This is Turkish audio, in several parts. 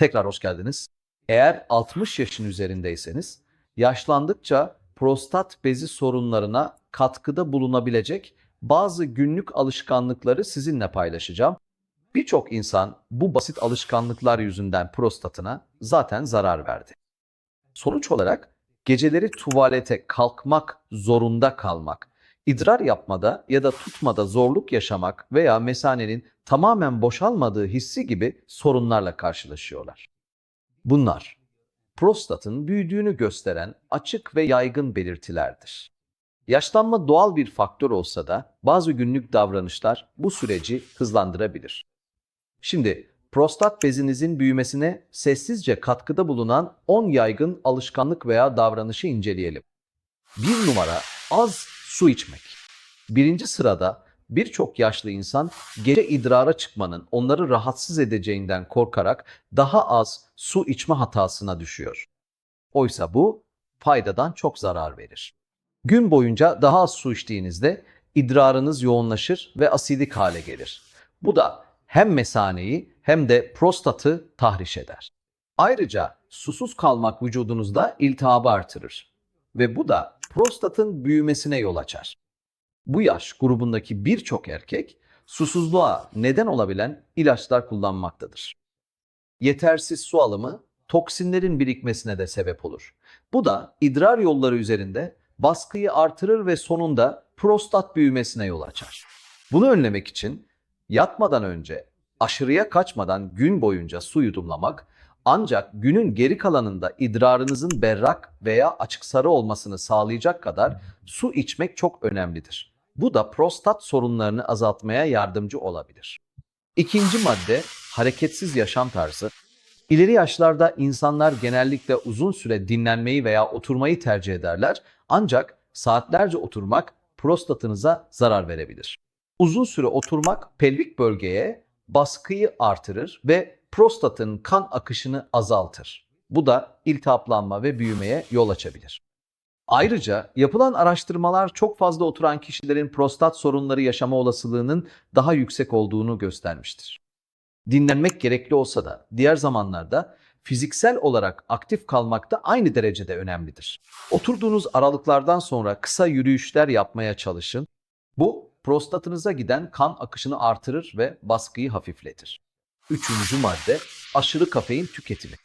Tekrar hoş geldiniz. Eğer 60 yaşın üzerindeyseniz yaşlandıkça prostat bezi sorunlarına katkıda bulunabilecek bazı günlük alışkanlıkları sizinle paylaşacağım. Birçok insan bu basit alışkanlıklar yüzünden prostatına zaten zarar verdi. Sonuç olarak geceleri tuvalete kalkmak zorunda kalmak, idrar yapmada ya da tutmada zorluk yaşamak veya mesanenin tamamen boşalmadığı hissi gibi sorunlarla karşılaşıyorlar. Bunlar prostatın büyüdüğünü gösteren açık ve yaygın belirtilerdir. Yaşlanma doğal bir faktör olsa da bazı günlük davranışlar bu süreci hızlandırabilir. Şimdi prostat bezinizin büyümesine sessizce katkıda bulunan 10 yaygın alışkanlık veya davranışı inceleyelim. Bir numara az su içmek. Birinci sırada birçok yaşlı insan gece idrara çıkmanın onları rahatsız edeceğinden korkarak daha az su içme hatasına düşüyor. Oysa bu faydadan çok zarar verir. Gün boyunca daha az su içtiğinizde idrarınız yoğunlaşır ve asidik hale gelir. Bu da hem mesaneyi hem de prostatı tahriş eder. Ayrıca susuz kalmak vücudunuzda iltihabı artırır ve bu da prostatın büyümesine yol açar. Bu yaş grubundaki birçok erkek susuzluğa neden olabilen ilaçlar kullanmaktadır. Yetersiz su alımı toksinlerin birikmesine de sebep olur. Bu da idrar yolları üzerinde baskıyı artırır ve sonunda prostat büyümesine yol açar. Bunu önlemek için yatmadan önce aşırıya kaçmadan gün boyunca su yudumlamak ancak günün geri kalanında idrarınızın berrak veya açık sarı olmasını sağlayacak kadar su içmek çok önemlidir. Bu da prostat sorunlarını azaltmaya yardımcı olabilir. İkinci madde hareketsiz yaşam tarzı. İleri yaşlarda insanlar genellikle uzun süre dinlenmeyi veya oturmayı tercih ederler ancak saatlerce oturmak prostatınıza zarar verebilir. Uzun süre oturmak pelvik bölgeye baskıyı artırır ve prostatın kan akışını azaltır. Bu da iltihaplanma ve büyümeye yol açabilir. Ayrıca yapılan araştırmalar çok fazla oturan kişilerin prostat sorunları yaşama olasılığının daha yüksek olduğunu göstermiştir. Dinlenmek gerekli olsa da diğer zamanlarda fiziksel olarak aktif kalmak da aynı derecede önemlidir. Oturduğunuz aralıklardan sonra kısa yürüyüşler yapmaya çalışın. Bu prostatınıza giden kan akışını artırır ve baskıyı hafifletir. Üçüncü madde aşırı kafein tüketimi.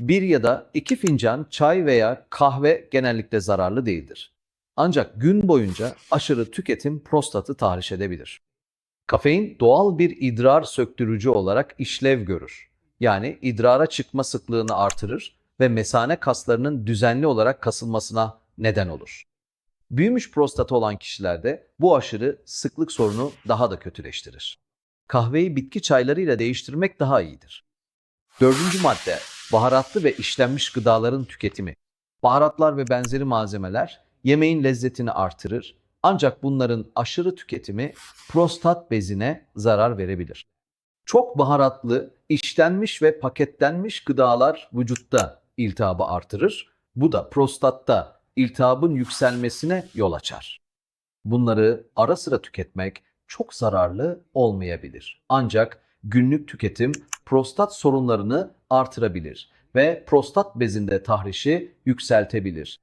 Bir ya da iki fincan çay veya kahve genellikle zararlı değildir. Ancak gün boyunca aşırı tüketim prostatı tahriş edebilir. Kafein doğal bir idrar söktürücü olarak işlev görür. Yani idrara çıkma sıklığını artırır ve mesane kaslarının düzenli olarak kasılmasına neden olur. Büyümüş prostatı olan kişilerde bu aşırı sıklık sorunu daha da kötüleştirir. Kahveyi bitki çaylarıyla değiştirmek daha iyidir. Dördüncü madde baharatlı ve işlenmiş gıdaların tüketimi. Baharatlar ve benzeri malzemeler yemeğin lezzetini artırır ancak bunların aşırı tüketimi prostat bezine zarar verebilir. Çok baharatlı, işlenmiş ve paketlenmiş gıdalar vücutta iltihabı artırır. Bu da prostatta iltihabın yükselmesine yol açar. Bunları ara sıra tüketmek çok zararlı olmayabilir. Ancak günlük tüketim prostat sorunlarını artırabilir ve prostat bezinde tahrişi yükseltebilir.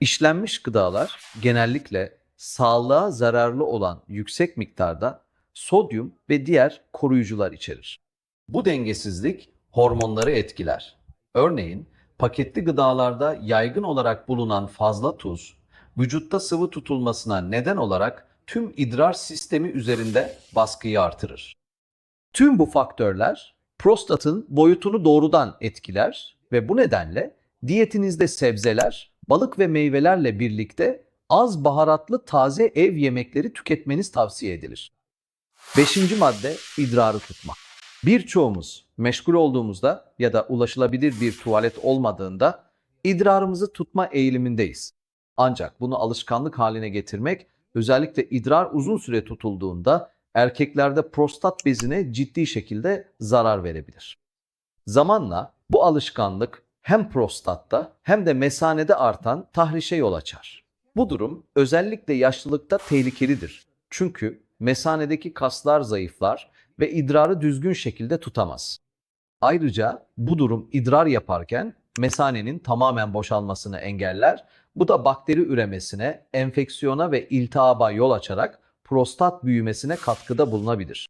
İşlenmiş gıdalar genellikle sağlığa zararlı olan yüksek miktarda sodyum ve diğer koruyucular içerir. Bu dengesizlik hormonları etkiler. Örneğin paketli gıdalarda yaygın olarak bulunan fazla tuz, vücutta sıvı tutulmasına neden olarak tüm idrar sistemi üzerinde baskıyı artırır. Tüm bu faktörler prostatın boyutunu doğrudan etkiler ve bu nedenle diyetinizde sebzeler, balık ve meyvelerle birlikte az baharatlı taze ev yemekleri tüketmeniz tavsiye edilir. Beşinci madde idrarı tutmak. Birçoğumuz meşgul olduğumuzda ya da ulaşılabilir bir tuvalet olmadığında idrarımızı tutma eğilimindeyiz. Ancak bunu alışkanlık haline getirmek özellikle idrar uzun süre tutulduğunda erkeklerde prostat bezine ciddi şekilde zarar verebilir. Zamanla bu alışkanlık hem prostatta hem de mesanede artan tahrişe yol açar. Bu durum özellikle yaşlılıkta tehlikelidir. Çünkü mesanedeki kaslar zayıflar ve idrarı düzgün şekilde tutamaz. Ayrıca bu durum idrar yaparken mesanenin tamamen boşalmasını engeller. Bu da bakteri üremesine, enfeksiyona ve iltihaba yol açarak prostat büyümesine katkıda bulunabilir.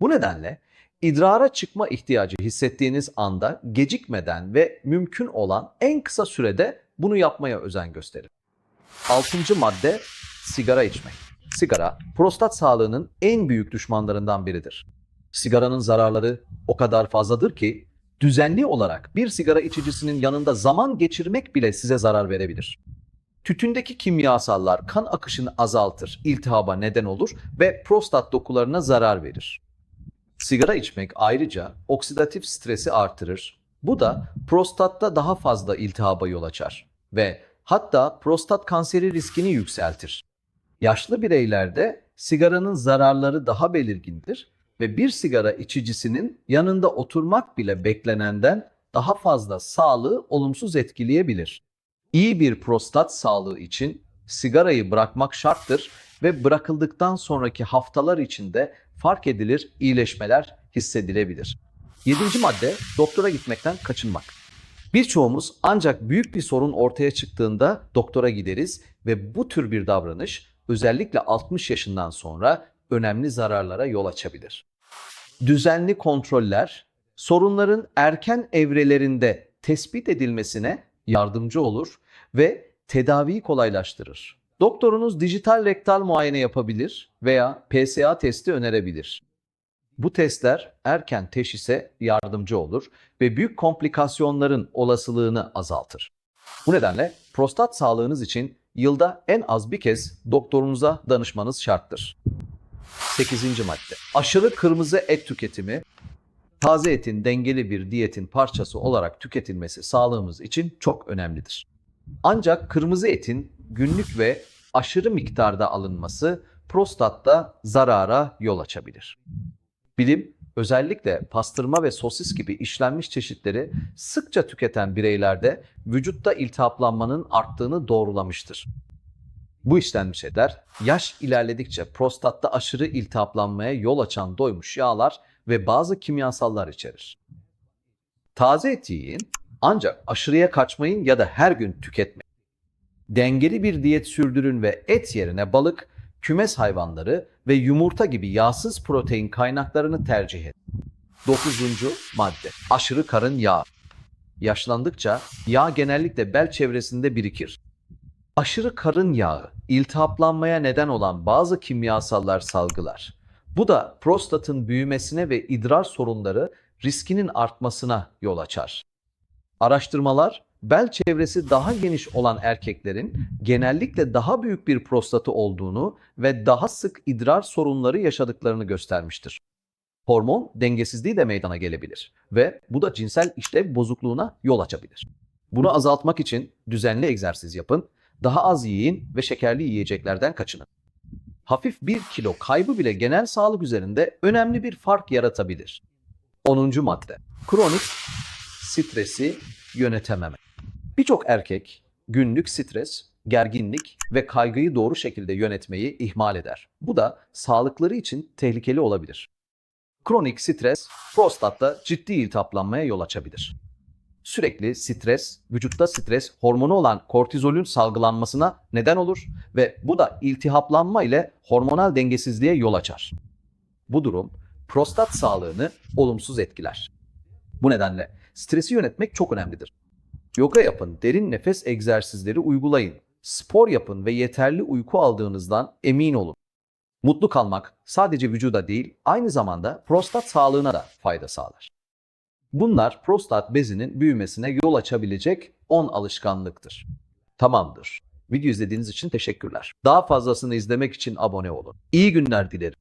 Bu nedenle idrara çıkma ihtiyacı hissettiğiniz anda gecikmeden ve mümkün olan en kısa sürede bunu yapmaya özen gösterin. Altıncı madde sigara içmek. Sigara prostat sağlığının en büyük düşmanlarından biridir. Sigaranın zararları o kadar fazladır ki düzenli olarak bir sigara içicisinin yanında zaman geçirmek bile size zarar verebilir. Tütündeki kimyasallar kan akışını azaltır, iltihaba neden olur ve prostat dokularına zarar verir. Sigara içmek ayrıca oksidatif stresi artırır. Bu da prostatta daha fazla iltihaba yol açar ve hatta prostat kanseri riskini yükseltir. Yaşlı bireylerde sigaranın zararları daha belirgindir ve bir sigara içicisinin yanında oturmak bile beklenenden daha fazla sağlığı olumsuz etkileyebilir. İyi bir prostat sağlığı için sigarayı bırakmak şarttır ve bırakıldıktan sonraki haftalar içinde fark edilir iyileşmeler hissedilebilir. Yedinci madde doktora gitmekten kaçınmak. Birçoğumuz ancak büyük bir sorun ortaya çıktığında doktora gideriz ve bu tür bir davranış özellikle 60 yaşından sonra önemli zararlara yol açabilir. Düzenli kontroller sorunların erken evrelerinde tespit edilmesine yardımcı olur ve tedaviyi kolaylaştırır. Doktorunuz dijital rektal muayene yapabilir veya PSA testi önerebilir. Bu testler erken teşhise yardımcı olur ve büyük komplikasyonların olasılığını azaltır. Bu nedenle prostat sağlığınız için yılda en az bir kez doktorunuza danışmanız şarttır. 8. madde. Aşırı kırmızı et tüketimi taze etin dengeli bir diyetin parçası olarak tüketilmesi sağlığımız için çok önemlidir. Ancak kırmızı etin günlük ve aşırı miktarda alınması prostatta zarara yol açabilir. Bilim özellikle pastırma ve sosis gibi işlenmiş çeşitleri sıkça tüketen bireylerde vücutta iltihaplanmanın arttığını doğrulamıştır. Bu işlenmiş etler yaş ilerledikçe prostatta aşırı iltihaplanmaya yol açan doymuş yağlar ve bazı kimyasallar içerir. Taze et yiyin ancak aşırıya kaçmayın ya da her gün tüketmeyin. Dengeli bir diyet sürdürün ve et yerine balık, kümes hayvanları ve yumurta gibi yağsız protein kaynaklarını tercih edin. 9. madde. Aşırı karın yağı. Yaşlandıkça yağ genellikle bel çevresinde birikir. Aşırı karın yağı iltihaplanmaya neden olan bazı kimyasallar salgılar. Bu da prostatın büyümesine ve idrar sorunları riskinin artmasına yol açar. Araştırmalar bel çevresi daha geniş olan erkeklerin genellikle daha büyük bir prostatı olduğunu ve daha sık idrar sorunları yaşadıklarını göstermiştir. Hormon dengesizliği de meydana gelebilir ve bu da cinsel işlev bozukluğuna yol açabilir. Bunu azaltmak için düzenli egzersiz yapın, daha az yiyin ve şekerli yiyeceklerden kaçının. Hafif bir kilo kaybı bile genel sağlık üzerinde önemli bir fark yaratabilir. 10. madde. Kronik stresi yönetememe. Birçok erkek günlük stres, gerginlik ve kaygıyı doğru şekilde yönetmeyi ihmal eder. Bu da sağlıkları için tehlikeli olabilir. Kronik stres prostatta ciddi iltihaplanmaya yol açabilir. Sürekli stres, vücutta stres hormonu olan kortizolün salgılanmasına neden olur ve bu da iltihaplanma ile hormonal dengesizliğe yol açar. Bu durum prostat sağlığını olumsuz etkiler. Bu nedenle stresi yönetmek çok önemlidir. Yoga yapın, derin nefes egzersizleri uygulayın. Spor yapın ve yeterli uyku aldığınızdan emin olun. Mutlu kalmak sadece vücuda değil, aynı zamanda prostat sağlığına da fayda sağlar. Bunlar prostat bezinin büyümesine yol açabilecek 10 alışkanlıktır. Tamamdır. Video izlediğiniz için teşekkürler. Daha fazlasını izlemek için abone olun. İyi günler dilerim.